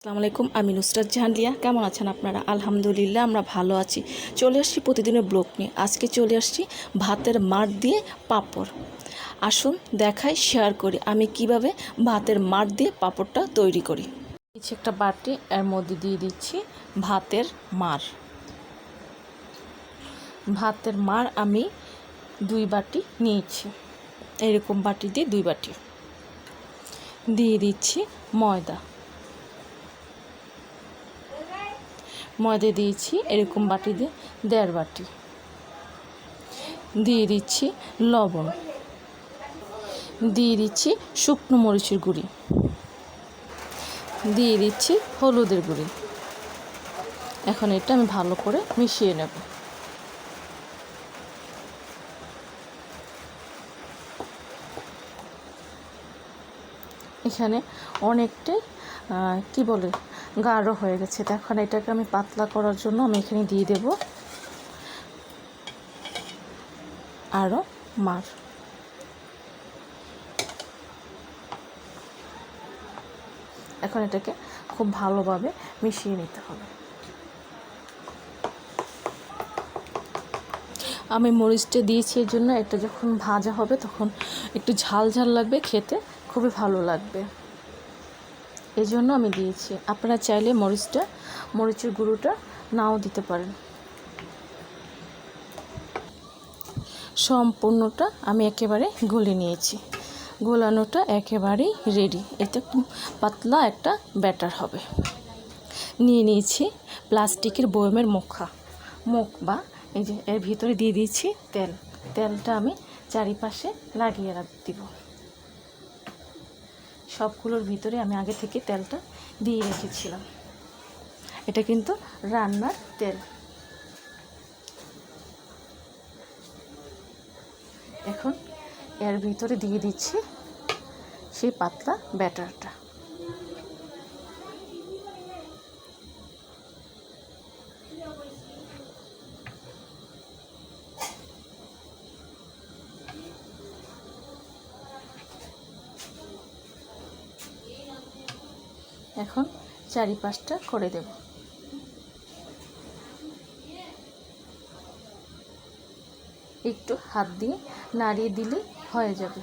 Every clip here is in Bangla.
আসসালামু আলাইকুম, আমি নুসরাত জাহান লিয়া কেমন আছেন আপনারা? আলহামদুলিল্লাহ, আমরা ভালো আছি। চলে আসছি প্রতিদিনের ব্লগ নিয়ে। আজকে চলে আসছি ভাতের মাঠ দিয়ে পাঁপড়। আসুন, দেখাই শেয়ার করি আমি কীভাবে ভাতের মাঠ দিয়ে পাঁপড়টা তৈরি করি। কিছু একটা বাটি, এর মধ্যে দিয়ে দিচ্ছি ভাতের মার। ভাতের মার আমি দুই বাটি নিয়েছি। এরকম বাটি দিয়ে দুই বাটি। দিয়ে দিচ্ছি ময়দা। ময়দা দিয়েছি, এরকম বাটি দিয়ে, দেড় বাটি। দিয়ে দিচ্ছি লবণ। দিয়ে দিচ্ছি শুকনো মরিচের গুঁড়ি। দিয়ে দিচ্ছি হলুদের গুঁড়ি। এখন এটা আমি ভালো করে মিশিয়ে নেব। এখানে অনেকটাই কি বলে গাঢ় হয়ে গেছে। তো এখন এটাকে আমি পাতলা করার জন্য আমি এখানে দিয়ে দেব। আরও মার। এখন এটাকে খুব ভালোভাবে মিশিয়ে নিতে হবে। আমি মরিচটা দিয়েছি, এর জন্য এটা যখন ভাজা হবে তখন একটু ঝাল ঝাল লাগবে, খেতে খুবই ভালো লাগবে। এই জন্য আমি দিয়েছি। আপনারা চাইলে মরিচটা, মরিচের গুঁড়োটা নাও দিতে পারেন। সম্পূর্ণটা আমি একেবারে গলে নিয়েছি। গোলানোটা একেবারেই রেডি খুব পাতলা একটা ব্যাটার হবে। নিয়ে নিয়েছি প্লাস্টিকের বয়মের মুখা। মুখ বা এই যে এর ভিতরে দিয়ে দিয়েছি তেল। তেলটা আমি চারিপাশে লাগিয়ে রাখ, দিব। সবগুলোর ভিতরে আমি আগে থেকে তেলটা দিয়ে রেখেছিলাম। এটা কিন্তু রান্নার তেল। এখন এর ভিতরে দিয়ে দিচ্ছি সেই পাতলা ব্যাটারটা। এখন চারিপাশটা করে দেব। একটু হাত দিয়ে নাড়িয়ে দিলে হয়ে যাবে।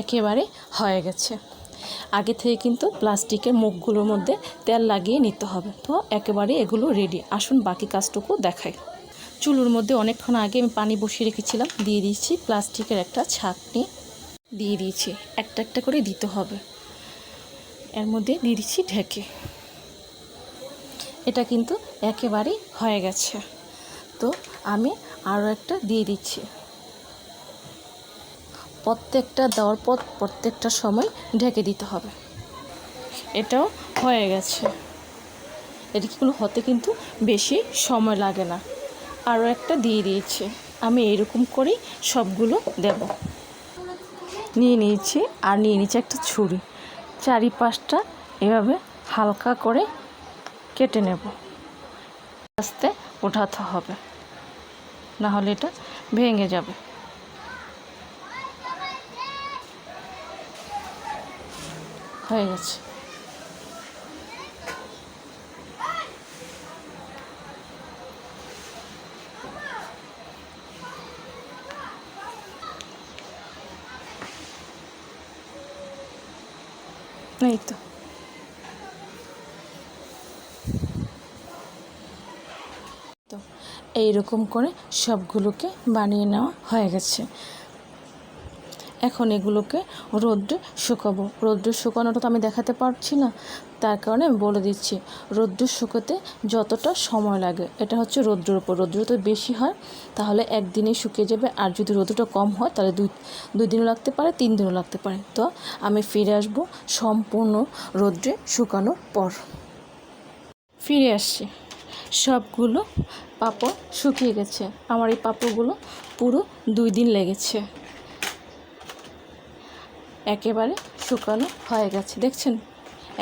একেবারে হয়ে গেছে। আগে থেকে কিন্তু প্লাস্টিকের মুখগুলোর মধ্যে তেল লাগিয়ে নিতে হবে। তো একেবারে এগুলো রেডি আসুন বাকি কাজটুকু দেখাই। চুলোর মধ্যে অনেকক্ষণ আগে আমি পানি বসিয়ে রেখেছিলাম। দিয়ে দিয়েছি প্লাস্টিকের একটা ছাকনি। দিয়ে দিয়েছি। একটা একটা করে দিতে হবে। এর মধ্যে দিয়ে দিচ্ছি ঢেকে। এটা কিন্তু একেবারেই হয়ে গেছে। তো আমি আরও একটা দিয়ে দিচ্ছি। প্রত্যেকটা দেওয়ার পর প্রত্যেকটা সময় ঢেকে দিতে হবে। এটাও হয়ে গেছে। এদিকগুলো হতে কিন্তু বেশি সময় লাগে না। আরও একটা দিয়ে দিয়েছি। আমি এরকম করেই সবগুলো দেবো। নিয়ে নিয়েছি আর নিয়ে নিয়েছি একটা ছুরি। চারিপাশটা এভাবে হালকা করে কেটে নেব। আস্তে ওঠাতে হবে। না হলে এটা ভেঙে যাবে। হয়ে গেছে। এই তো। এইরকম করে সবগুলোকে বানিয়ে নেওয়া হয়ে গেছে। এখন এগুলোকে রোদ্রে শুকাবো। রোদ্রে শুকানোটা তো আমি দেখাতে পারছি না, তার কারণে আমি বলে দিচ্ছি, রোদ্রে শুকোতে যতটা সময় লাগে, এটা হচ্ছে রোদ্রের উপর। রোদ্র তো বেশি হয়, তাহলে একদিনেই শুকিয়ে যাবে, আর যদি রোদ্রটা কম হয়, তাহলে দুই দুই দিনও লাগতে পারে, তিন দিনও লাগতে পারে। তো আমি ফিরে আসব সম্পূর্ণ রোদ্রে শুকানোর পর। ফিরে আসছি। সবগুলো পাপড় শুকিয়ে গেছে। আমার এই পাপড়গুলো পুরো দুই দিন লেগেছে। একেবারে শুকানো হয়ে গেছে। দেখছেন?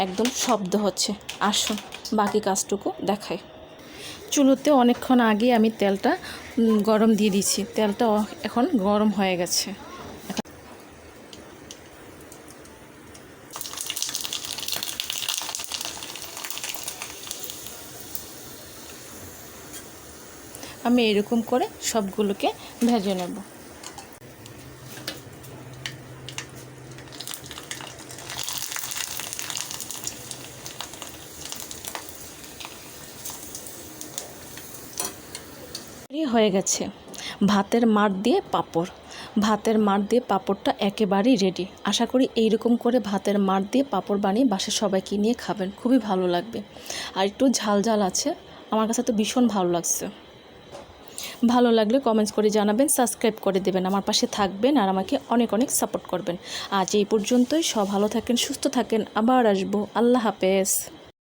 একদম শব্দ হচ্ছে। আসুন, বাকি কাজটুকু দেখাই। চুলোতে অনেকক্ষণ আগে আমি তেলটা গরম দিয়ে দিয়েছি। তেলটা এখন গরম হয়ে গেছে। আমি এরকম করে সবগুলোকে ভেজে নেব। রেডি হয়ে গেছে। ভাতের মার দিয়ে পাঁপড়। ভাতের মার দিয়ে পাঁপড়টা একেবারেই রেডি আশা করি এইরকম করে ভাতের মার দিয়ে পাঁপড় বানিয়ে বাসার সবাইকে নিয়ে খাবেন। খুবই ভালো লাগবে। আর একটু ঝাল ঝাল আছে। আমার কাছে তো ভীষণ ভালো লাগছে। ভালো লাগলে কমেন্টস করে জানাবেন সাবস্ক্রাইব করে দেবেন, আমার পাশে থাকবেন আর আমাকে অনেক অনেক সাপোর্ট করবেন। আজ এই পর্যন্তই। সব ভালো থাকেন, সুস্থ থাকেন। আবার আসব। আল্লাহ হাফেজ।